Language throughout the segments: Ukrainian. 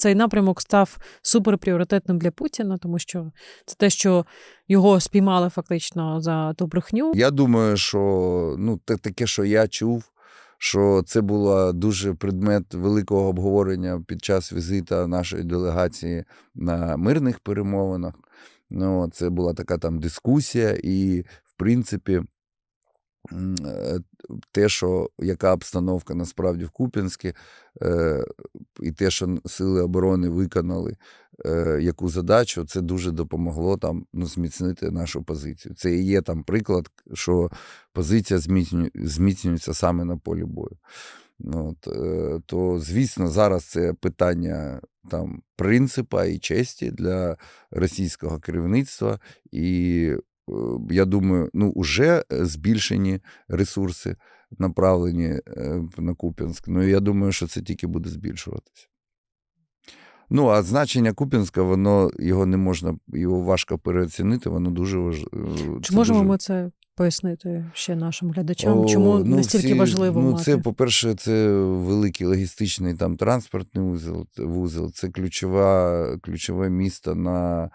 цей напрямок став суперпріоритетним для Путіна, тому що це те, що його спіймали фактично за ту брехню. Я думаю, що ну, таке, що я чув, що це було дуже предмет великого обговорення під час візита нашої делегації на мирних перемовинах. Ну, це була така там дискусія, і, в принципі, те, що яка обстановка насправді в Куп'янську, е, і те, що сили оборони виконали е, яку задачу, це дуже допомогло там ну, зміцнити нашу позицію. Це і є там приклад, що позиція зміцнюється саме на полі бою. Ну, От, е, то, звісно, зараз це питання там принципа і честі для російського керівництва. І е, я думаю, ну, вже збільшені ресурси направлені е, на Куп'янськ. Ну, я думаю, що це тільки буде збільшуватися. Ну, а значення Куп'янська, воно його не можна, його важко переоцінити, воно дуже важливо. Чи можемо ми це пояснити ще нашим глядачам? О, Чому ну, настільки всі- важливо ну, мати? Це, по-перше, це великий логістичний там транспортний вузол, вузол це ключова, ключове місто на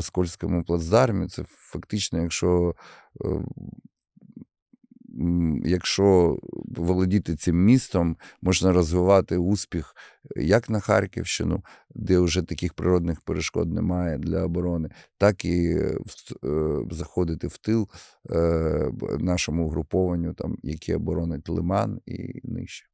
Скольському плацдармі. Це фактично, якщо, е, якщо володіти цим містом, можна розвивати успіх як на Харківщину, де вже таких природних перешкод немає для оборони, так і е, заходити в тил е, нашому угрупованню, там, яке оборонить Лиман і нижче.